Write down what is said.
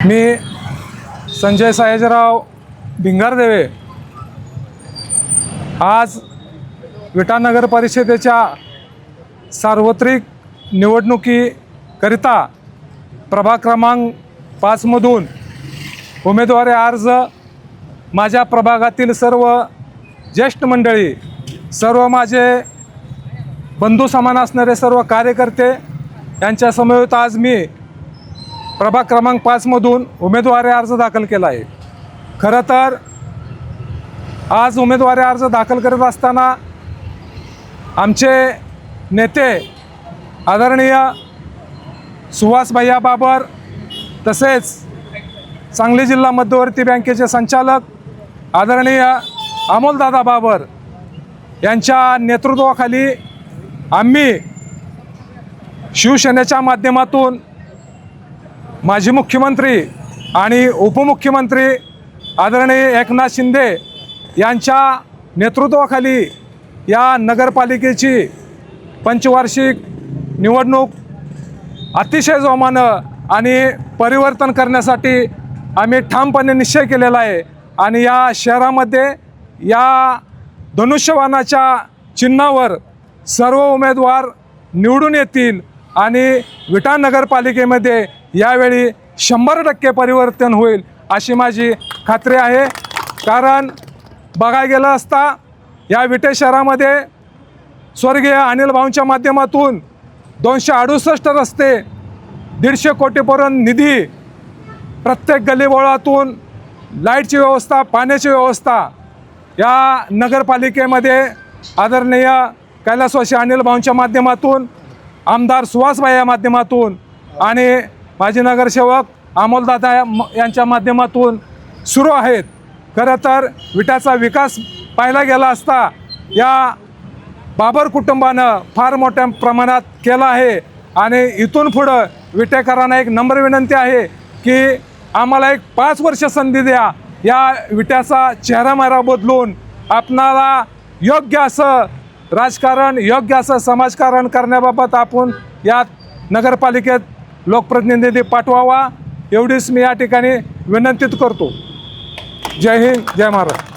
मी संजय सयाजीराव भिंगारदेवे आज विटानगर परिषदेच्या सार्वत्रिक निवडणुकीकरिता प्रभाग क्रमांक पाचमधून उमेदवारी अर्ज माझ्या प्रभागातील सर्व ज्येष्ठ मंडळी सर्व माझे बंधू समान असणारे सर्व कार्यकर्ते यांच्यासमवेत आज मी प्रभाग क्रमांक पाचमधून उमेदवारी अर्ज दाखल केला आहे. खरं तर आज उमेदवारी अर्ज दाखल करत असताना आमचे नेते आदरणीय सुहास भैया बाबर तसेच सांगली जिल्हा मध्यवर्ती बँकेचे संचालक आदरणीय अमोलदादा बाबर यांच्या नेतृत्वाखाली आम्ही शिवसेनेच्या माध्यमातून माजी मुख्यमंत्री आणि उपमुख्यमंत्री आदरणीय एकनाथ शिंदे यांच्या नेतृत्वाखाली या नगरपालिकेची पंचवार्षिक निवडणूक अतिशय जोमानं आणि परिवर्तन करण्यासाठी आम्ही ठामपणे निश्चय केलेला आहे. आणि या शहरामध्ये या धनुष्यवानाच्या चिन्हावर सर्व उमेदवार निवडून येतील आणि विटा नगरपालिकेमध्ये यावेळी शंभर टक्के परिवर्तन होईल अशी माझी खात्री आहे. कारण बघायला गेलं असता या विटे शहरामध्ये स्वर्गीय अनिल भाऊंच्या माध्यमातून दोनशे अडुसष्ट रस्ते दीडशे कोटीपर्यंत निधी प्रत्येक गल्लीबोळातून लाईटची व्यवस्था पाण्याची व्यवस्था या नगरपालिकेमध्ये आदरणीय कैलासवासी अनिल भाऊंच्या माध्यमातून आमदार सुहासबाई या माध्यमातून आणि माजी नगरसेवक अमोलदादा या- म- यांच्या माध्यमातून सुरू आहेत. खरं तर विटाचा विकास पाहिला गेला असता या बाबर कुटुंबानं फार मोठ्या प्रमाणात केला आहे. आणि इथून पुढं विटेकरांना एक नम्र विनंती आहे की आम्हाला एक पाच वर्ष संधी द्या. या विट्याचा चेहरामारा बदलून आपणाला योग्य असं राजकारण योग्य असं समाजकारण करण्याबाबत आपण या नगरपालिकेत लोकप्रतिनिधी पाठवावा एवढीच मी या ठिकाणी विनंतीत करतो. जय हिंद जय महाराष्ट्र.